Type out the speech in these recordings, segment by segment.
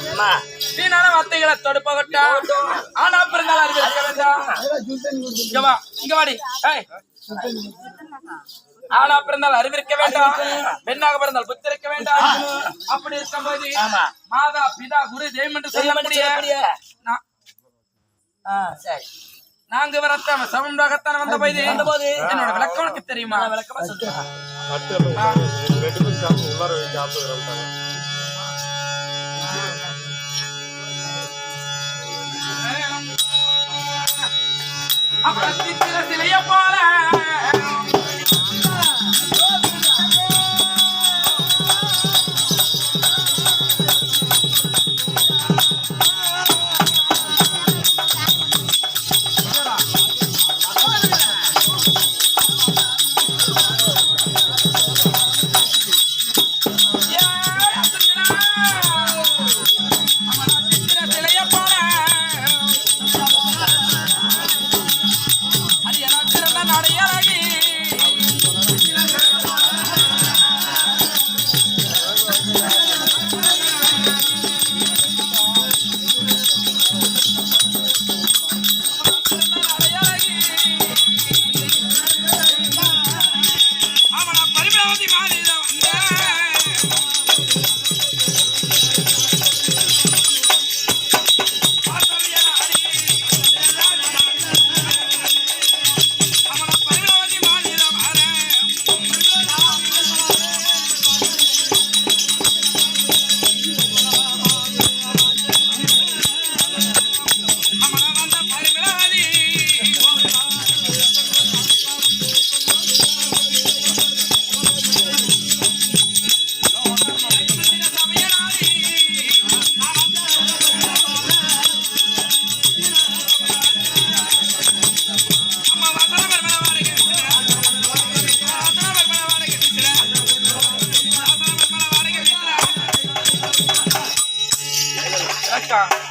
அம்மா. வீணான வார்த்தைகளை தொடுப்பகட்டும் ஆனா பிறந்தால் அறிவிக்க வேண்டாம் இங்க வா இங்க வாடி. ஏய். ஆனா பிறந்தால் அறிவிக்க வேண்டாம் பெண்ணாக பிறந்தால் புத்திருக்க வேண்டாம் அப்படி இருக்கும்போது ஆமா. மாதா பிதா குரு தெய்வம் என்று சொல்லக்கூடிய சரி. நாங்க வரத்தாம சமம்பாகத்தான வந்த போது வந்தபோது என்னோட விளக்கம் உனக்கு தெரியுமா? விளக்கமா சொல்லுங்க அப்புறம் சித்திர சிலைய போல.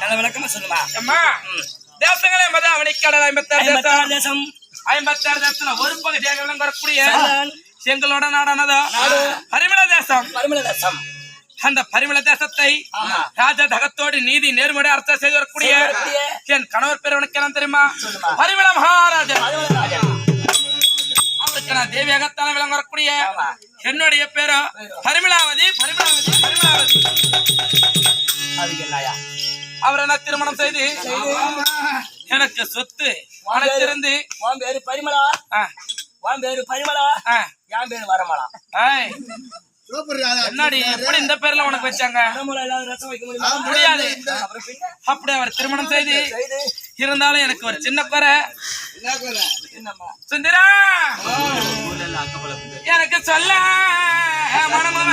நல்ல விளக்கமா சொல்லுமா? அம்மா. தேசங்களே அவனிக்கடல் ஐம்பத்தாறு தேசம். ஐம்பத்தாறு தேசம். ஐம்பத்தாறு தேசத்துல ஒரு பகுதியாக விளங்கக்கூடிய சரிதான். செங்களோட நாடானதோ. பரிமள தேசம். பரிமள தேசம். அந்த பரிமள தேசத்தை. ராஜ தகத்தோடு நீதி நேர்முறை அர்த்தம் செய்து வரக்கூடிய வரக்கூடிய என் கணவர் பேர் உனக்கு என்ன தெரியுமா. பரிமள ராஜன். அவருக்கு நான் தேவியாகத்தான விளங்க வரக்கூடிய ஆமா. என்னுடைய பேரு பரிமளாவதி பரிமளாவதி பரிமளாவதி. அதுக்கு என்னயா அவர் என்ன திருமணம் செய்து? எனக்கு சொத்து அனைத்திருந்து உன் பேரு பரிமளா? உன் பேரு பரிமளா? என் பேரு வரமளா? என்னடி எப்படி இந்த பேர்ல உனக்கு வச்சாங்க? முடியாது. அப்படி அவர் திருமணம் செய்து இருந்தாலும் எனக்கு ஒரு சின்ன குறை. சுந்தரா! எனக்கு சொல்ல மனமும்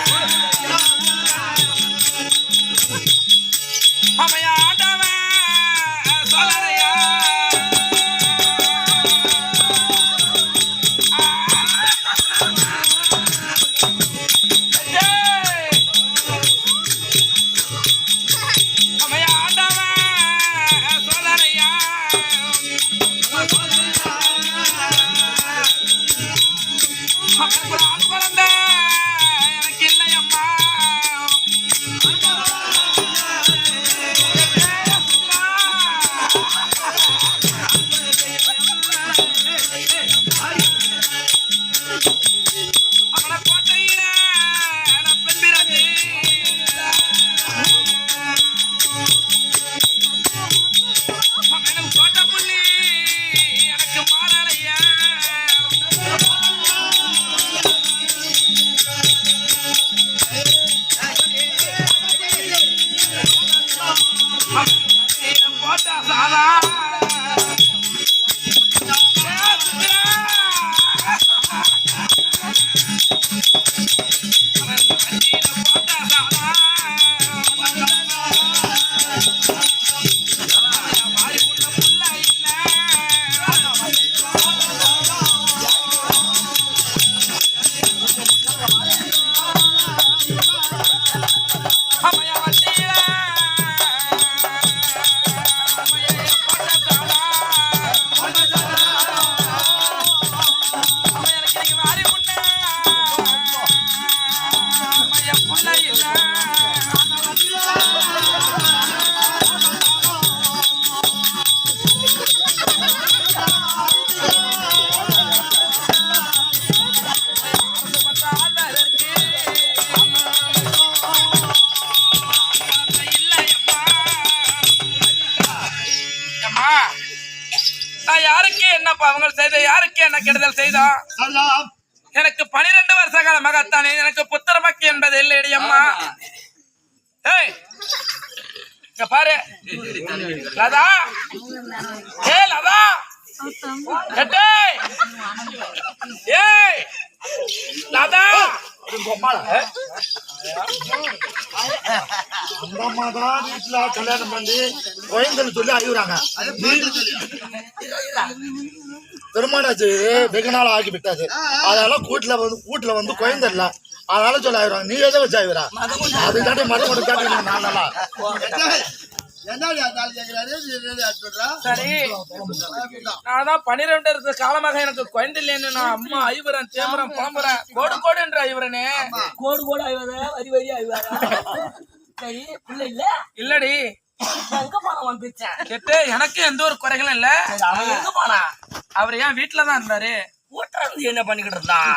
பாவங்கள் செய்த யாருக்கு என்ன கெடுதல் அல்லாம் எனக்கு பனிரெண்டு வருஷ காலமாகத்தானே எனக்கு புத்திரமக்கு என்பது இல்லையடி அம்மா. ஏய் பாரு. லதா. ஏ லதா. ஏய் லதா. அந்த அம்மா தான் வீட்டுல கல்யாணம் பண்ணி குழந்தைன்னு சொல்லி அழுகுறாங்க. திருமணாச்சு வெகு நாள் ஆகி விட்டாச்சு. அதனால கூட்டுல வந்து கூட்டுல வந்து குழந்தை இல்ல அதனால சொல்ல ஆயிடுவாங்க நீ எதை வச்சு ஆயிடுறா அது தாண்டி மதம் கொண்டு காட்டி என்னடி அந்த ஆள் கேக்குறாரு? நீ என்னடி? சரி. நான் தான் பனிரெண்டு வருஷ காலமாக எனக்கு குழந்தை இல்லைன்னு நான் அம்மா ஐவரன் தேம்புறேன் புலம்புறேன். கோடு கோடு என்ற ஐவரனே கோடு கோடு ஆய்வாரா வரி வரி ஆய்வாரா சரி பிள்ளை இல்ல? இல்லடி. கேட்டு எனக்கு எந்த ஒரு குறைகளும் இல்ல. எங்க போனா? அவர் ஏன் வீட்டுல தான் இருந்தாரு? இருந்து என்ன பண்ணிக்கிட்டு இருந்தான்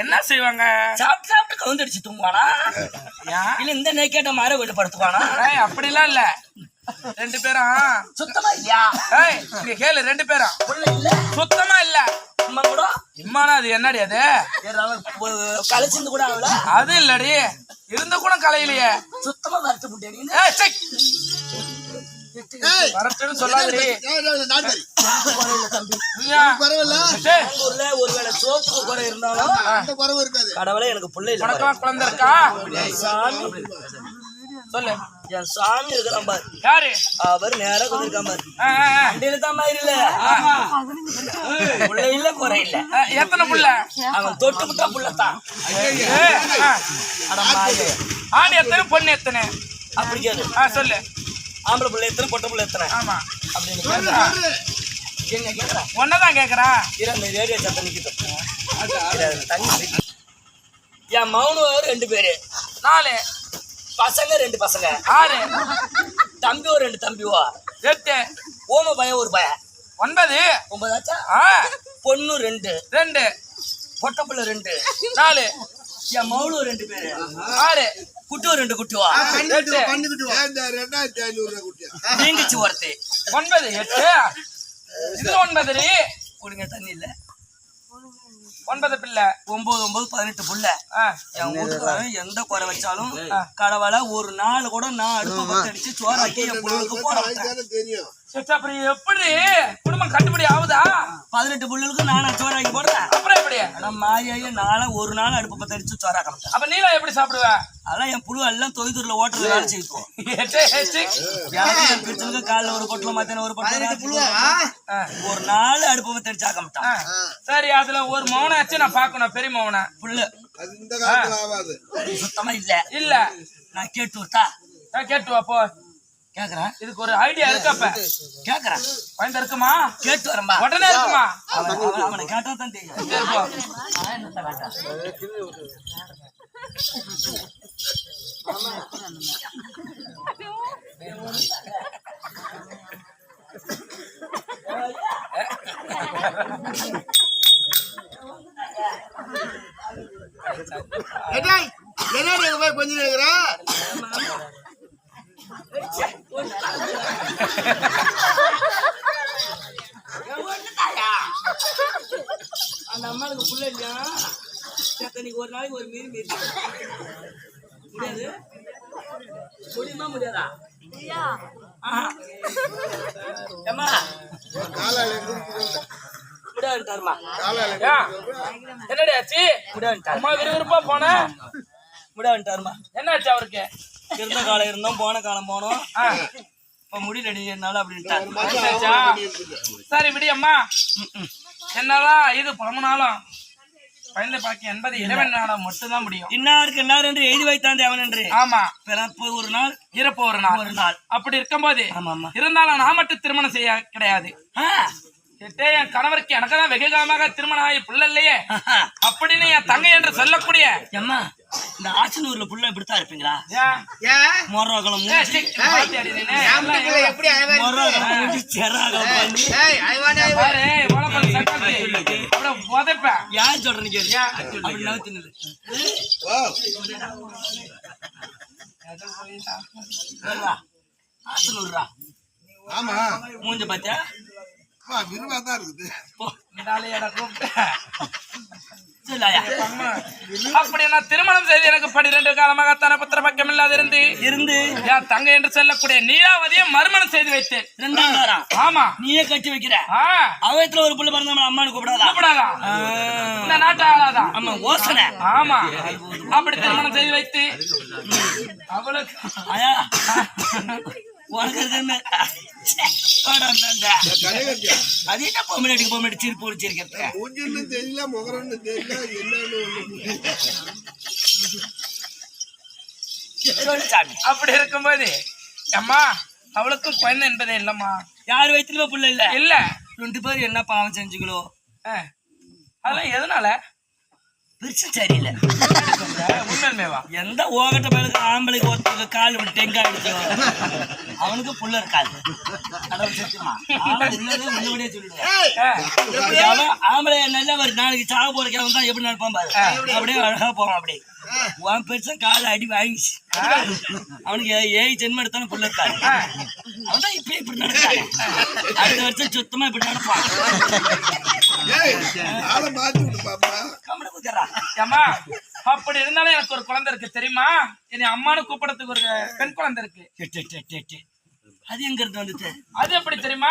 என்ன செய்வாங்க? சாப்பிட்டு சாப்பிட்டு கவுந்தடிச்சு தூங்குவானா? இல்ல இந்த நெக்கேட்ட மாற வீட்டு படுத்துவானா அப்படிலாம் இல்ல. ரெண்டு பேரும் சுத்தமா இல்லையா? ஏய் இங்க கேளு ரெண்டு பேரும் பிள்ளை இல்ல. சுத்தமா இல்ல. அம்மா கூட? இம்மானா அது என்னடி அது? கழிச்சிருந்து கூட ஆகல. அது இல்லடி. இருந்த கூட கலையிலையே. சுத்தமா வரட்டு வரட்டுன்னு சொல்லாதடி. ஒருவேளை சோப்பு குறை இருந்தாலும் அந்த குறவு இருக்காது. கடவுளே எனக்கு பிள்ளை பாரு. குழந்தை இருக்கா? சொல்லு. என் சாமி இருக்கிறான் பாரு. யாரு? அவர் நேரா கொண்டிருக்கான் பாரு. அண்டையில தான் மாதிரி இல்ல. புள்ள இல்ல குறை இல்ல. எத்தனை புள்ள? அவன் தொட்டு விட்டா புள்ளத்தான். ஏய், ஆ. அட மாடு ஆண் எத்தனை பொண்ணு எத்தனை? அப்படி கேளு. சொல்லு. ஆம்பளை புள்ள எத்தனை பொட்டை புள்ள எத்தனை? ஆமா. அப்படின்னு கேட்டா எங்க கேக்குறா ஒன்னதான் கேக்குறா. இரு அந்த ரேடியோ சத்தம் நிக்கிட்டோம். தண்ணி. என் மௌனு ரெண்டு பேரு. நாலு. பசங்க ரெண்டு பசங்க. ஆறு. தம்பி ஒரு ரெண்டு தம்பிவா எட்டு. ஓம பையன் ஒரு பையன். ஒன்பது. ஒன்பதாச்சா ஆ. பொண்ணு ரெண்டு. ரெண்டு. பொட்டை புள்ள ரெண்டு. நாலு. என் மௌனு ரெண்டு பேரு. ஆறு. குட்டுவ ரெண்டு குட்டுவா ரெண்டாயிரத்தி ஐநூறு குட்டியா? நீங்கிச்சு ஒருத்தி. ஒன்பது எட்டு. இது ஒன்பது. குடிங்க தண்ணி இல்ல. ஒன்பது பிள்ளை. ஒன்பது ஒன்பது பதினெட்டு புள்ள. என் வீட்டுக்காரன் எந்த குறை வச்சாலும் கடவுளை ஒரு நாள் கூட நான் அடுப்பு பத்த அடிச்சு சோறாக்கி என் புள்ளுக்கு போட தெரியும்? சரி, அப்புறம் எப்படி குடும்பம் கட்டுப்படி ஆகுதா? பதினெட்டு புள்ளுக்கு நானா சோறாக்கி போடுறேன் அப்புறம் எப்படி? ஆனா மாரியாயே நாளை ஒரு நாள் அடுப்பு பத்த அடிச்சு சோறாக்க மாட்டேன். அப்ப நீலாம் எப்படி சாப்பிடுவ? அதெல்லாம் என் புழு எல்லாம் தொய்தூர்ல ஓட்டல வேலை செய்வோம் பிடிச்சவங்க காலைல ஒரு பொட்டலம் மத்தியானம் ஒரு பொட்டலம் ஒரு நாள் அடுப்பு பத்த அடிச்சு ஆக்க ஆ. மாட்டான் சரி அதுல ஒரு மௌனாச்சு நான் பார்க்கணும். பெரிய மௌன. புல்லு. அது இந்த காலத்துல ஆகாது. சுத்தமா இல்ல. இல்ல. நான் கேட்டு கேட்டு வா போ. கேக்குறேன் இதுக்கு ஒரு ஐடியா இருக்கப்ப கேக்குறேன் குழந்தை இருக்குமா கேட்டு வரம்பா உடனே இருக்குமா? அவன் கேட்டா தான் தெரியும். சரி போ நான் என்னத்த வேண்டாம் ஏட்டாய், என்னடி அங்க போய் கொஞ்சம் கேக்குற அம்மாளுக்கு புள்ள இல்லையா? நேத்து ஒரு நாளைக்கு ஒரு மீன் மீன் முடியாது? முடியுமா முடியாதா? எடுத்து முடியாதுட்டாருமா? என்னடி ஆச்சு? முடியாதுட்டாரு அம்மா விறுவிறுப்பா போன? முடியாதுட்டாருமா என்னாச்சு அவருக்கு? இருந்த காலம் இருந்தோம் போன காலம் போனோம். ஆ, இப்ப முடி ரெடினால அப்படின்ட்டாரு. ஆச்சா. சரி விடியம்மா. என்னதான் இது பழமனாலும் குழந்தை பாக்கி என்பது இறைவன் நாளம் மட்டும்தான் முடியும். இன்னாருக்கு இன்னார் என்று எழுதி வைத்தான் தேவன் என்று. ஆமா. பிறப்பு ஒரு நாள் இறப்பு ஒரு நாள். ஒரு நாள். அப்படி இருக்கும்போது ஆமா ஆமா. இருந்தாலும் நான் மட்டும் திருமணம் செய்ய கிடையாது. என் கணவருக்கு எனக்கு தான் வெகு காலமாக திருமணம் ஆகி புள்ள இல்லையே அப்படின்னு என் தங்கை என்று சொல்லக்கூடிய ஏம்மா இந்த ஆச்சனூர்ல புள்ள இப்படித்தான் இருப்பீங்களா? மொரகலம். யார் சொல்றேன்னு கேளு? அப்படி சொல்றா. ஆச்சனூர்ரா? ஆமா. மூஞ்ச பாத்தியா? விரிவா தான் இருக்குது. இதாலேயாடா கூப்பிட்டேன் சொல்லாயா அம்மா, அப்படி நான் திருமணம் செய்து எனக்கு பன்னிரண்டு காலமாக தன புத்திர பக்கம் இல்லாது இருந்து. இருந்து. என் தங்கை என்று சொல்லக்கூடிய நீலாவதியை மறுமணம் செய்து வைத்தேன். ரெண்டாம் வாரம் ஆமா. நீயே கட்டி வைக்கிற. அவயத்துல ஒரு புள்ள பிறந்த அம்மானு கூப்பிடாதா. இந்த நாட்டு ஆளாதான் ஆமா ஓசனை ஆமா. அப்படி திருமணம் செய்து வைத்து. அவளுக்கு உனக்கு என்ன. அது பொம்மடி பொம்மடி சிரிப்பு ஒழிச்சிருக்கிறது மூஞ்சின்னு தெரியல முகரன்னு தெரியல என்னன்னு அப்படி இருக்கும்போது அம்மா அவளுக்கும் குழந்தை என்பதே இல்லம்மா. யார் வயிற்றுல புள்ள இல்ல? இல்ல. ரெண்டு பேரும் என்ன பாவம் செஞ்சுங்களோ ஆ. அதெல்லாம் எதனால? பிரிச்சு சரியில்லை. உண்மையுமேவா எந்த ஓகட்ட மேலுக்கு ஆம்பளைக்கு ஒருத்தருக்கு கால் விட்டு டெங்கா அடிச்சோ அவனுக்கு புள்ள இருக்காது. கடவுள் சத்தியமா? உள்ளபடியே சொல்லிடுவேன். ஆம்பளை நல்லா ஒரு நாளைக்கு சாக போறக்கு அவன் தான் எப்படி நடப்பான் பாரு. அப்படியே அழகா போவான் அப்படி உன் பெருசா கால அடி வாங்கிச்சு. அவனுக்கு ஏ- ஏழு ஜென்மம் எடுத்தாலும் புள்ள இருக்காது அவன் தான் இப்படி இப்படி நடக்கான் அடுத்த வருஷம் சுத்தமா இப்படி நடப்பான். அப்படி இருந்தாலும் எனக்கு ஒரு குழந்தை இருக்கு தெரியுமா? என்னை அம்மானு கூப்பிடறதுக்கு ஒரு பெண் குழந்தை இருக்கு. அது எங்க இருந்து வந்துட்டு அது எப்படி தெரியுமா?